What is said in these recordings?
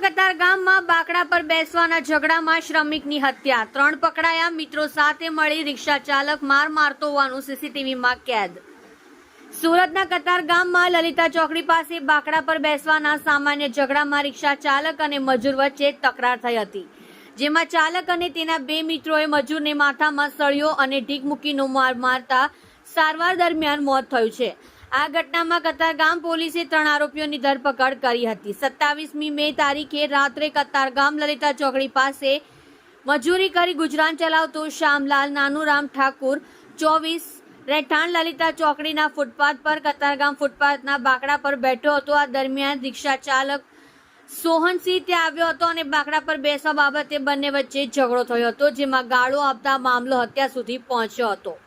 કતાર ગામમાં બાકડા પર બેસવાના ઝઘડામાં શ્રમિકની હત્યા. ત્રણ પકડાયા, મિત્રો સાથે મળી રિક્ષા ચાલક માર મારતો હોવાનું સીસીટીવીમાં કેદ. સુરતના કતાર ગામમાં લલિતા ચોકડી પાસે બાકડા પર બેસવાના સામાન્ય ઝઘડામાં રિક્ષા ચાલક અને મજૂર વચ્ચે તકરાર થઈ હતી. જેમાં ચાલક અને તેના બે મિત્રોએ મજૂરને માથામાં સળિયો અને ઢીક મૂકીનો માર મારતા સારવાર દરમિયાન મોત થયું છે. આ ઘટનામાં કતારગામ પોલીસે ત્રણ આરોપીઓની ધરપકડ કરી હતી. સત્તાવીસમી મે તારીખે રાત્રે કતારગામ લલિતા ચોકડી પાસે મજૂરી કરી ગુજરાન ચલાવતો શ્યામલાલ નાનુરામ ઠાકુર ચોવીસ રહેઠાણ લલિતા ચોકડીના ફૂટપાથ પર કતારગામ ફૂટપાથના બાકડા પર બેઠો હતો. આ દરમિયાન રિક્ષા ચાલક સોહનસિંહ ત્યાં આવ્યો હતો અને બાકડા પર બેસવા બાબતે બંને વચ્ચે ઝઘડો થયો હતો, જેમાં ગાળો આપતા મામલો હત્યા સુધી પહોંચ્યો હતો.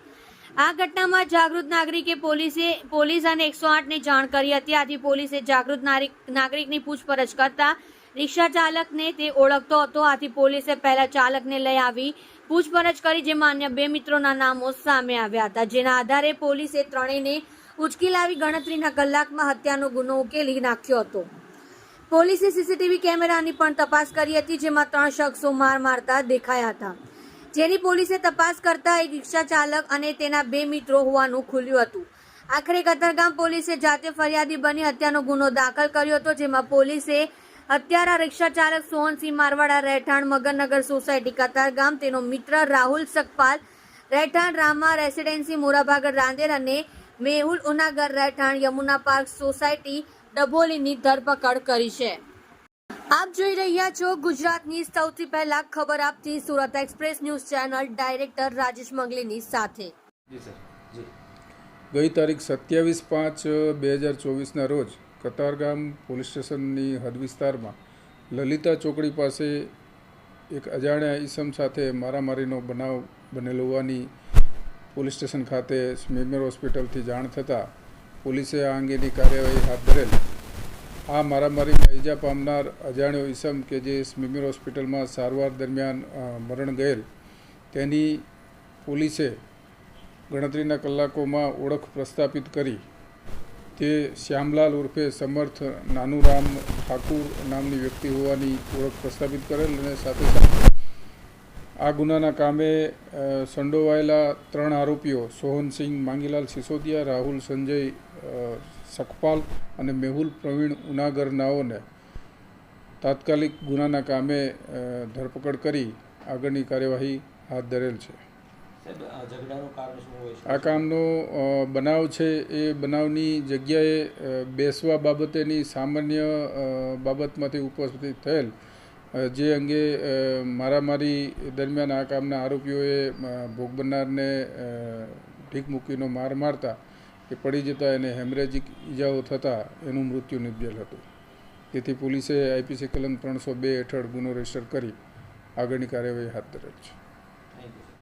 આ ઘટનામાં જાગૃત નાગરિકે પોલીસે પોલીસ અને એકસો આઠને જાણ કરી હતી. આથી પોલીસે જાગૃત નાગરિક- નાગરિકની પૂછપરછ કરતા રિક્ષા ચાલકને તે ઓળખતો હતો. આથી પોલીસે પહેલા ચાલકને લઈ આવી પૂછપરછ કરી જેમાં અન્ય બે મિત્રોના નામો સામે આવ્યા હતા. જેના આધારે પોલીસે ત્રણેયને ઉચકી લાવી ગણતરીના કલાકમાં હત્યાનો ગુનો ઉકેલી નાખ્યો હતો. પોલીસે સીસીટીવી કેમેરાની પણ તપાસ કરી હતી, જેમાં ત્રણ શખ્સો માર મારતા દેખાયા હતા. જેની પોલીસે તપાસ કરતા એક રિક્ષા ચાલક અને તેના બે મિત્રો હોવાનું ખુલ્યું હતું. આખરે કતારગામ પોલીસે જાતે ફરિયાદી બની હત્યાનો ગુનો દાખલ કર્યો હતો, જેમાં પોલીસે હત્યારા રિક્ષા ચાલક સોહનસિંહ મારવાડા, રહેઠાણ મગરનગર સોસાયટી કતારગામ તેનો મિત્ર રાહુલ સકપાલ, રહેઠાણ રામા રેસિડેન્સી, મોરાભાગર રાંદેર અને મેહુલ ઉનાગર, રહેઠાણ યમુના પાર્ક સોસાયટી, ડભોલીની ધરપકડ કરી છે. આપ જોઈ રહ્યા છો ગુજરાતની સૌથી પહેલા ખબર આપતી Surat express news channel director Rajesh મંગલીની સાથે. જી સર. જી. ગઈ તારીખ સત્યાવીસ પાંચ બે હજાર ચોવીસના રોજ કતારગામ પોલીસ સ્ટેશનની હદ વિસ્તારમાં લલિતા ચોકડી પાસે એક અજાણ્યા ઈસમ સાથે મારામારીનો બનાવ બનેલો હોવાની પોલીસ સ્ટેશન ખાતે સ્મીમેર હોસ્પિટલથી જાણ થતાં પોલીસે આ અંગેની કાર્યવાહી હાથ ધરેલ. આ મારામારીમાં ઈજા પામનાર અજાણ્યો ઈસમ કે જે સ્મિમિર હોસ્પિટલમાં સારવાર દરમિયાન મરણ ગયેલ, તેની પોલીસે ગણતરીના કલાકોમાં ઓળખ પ્રસ્થાપિત કરી. તે શ્યામલાલ ઉર્ફે સમર્થ નાનુરામ ઠાકુર નામની વ્યક્તિ હોવાની ઓળખ પ્રસ્થાપિત કરેલ અને સાથે સાથે આ ગુનાના કામે સંડોવાયેલા ત્રણ આરોપીઓ, સોહનસિંહ માંગીલાલ સિસોદિયા, રાહુલ સંજય સખપાલ અને મેહુલ પ્રવીણ ઉનાગરનાઓને તાત્કાલિક ગુનાના કામે ધરપકડ કરી આગળની કાર્યવાહી હાથ ધરેલ છે. આ કામનો બનાવ છે એ બનાવની જગ્યાએ બેસવા બાબતેની સામાન્ય બાબતમાંથી ઉપસ્થિત થયેલ જે અંગે મારામારી દરમિયાન આ કામના આરોપીઓએ ભોગ બનનારને ઢીક મૂકીનો માર મારતા એ પડી જતાં એને હેમરેજિક ઈજાઓ થતાં એનું મૃત્યુ નિપજેલ હતું. તેથી પોલીસે આઈપીસી કલમ ત્રણસો બે હેઠળ ગુનો રજિસ્ટર કરી આગળની કાર્યવાહી હાથ ધરેલ છે.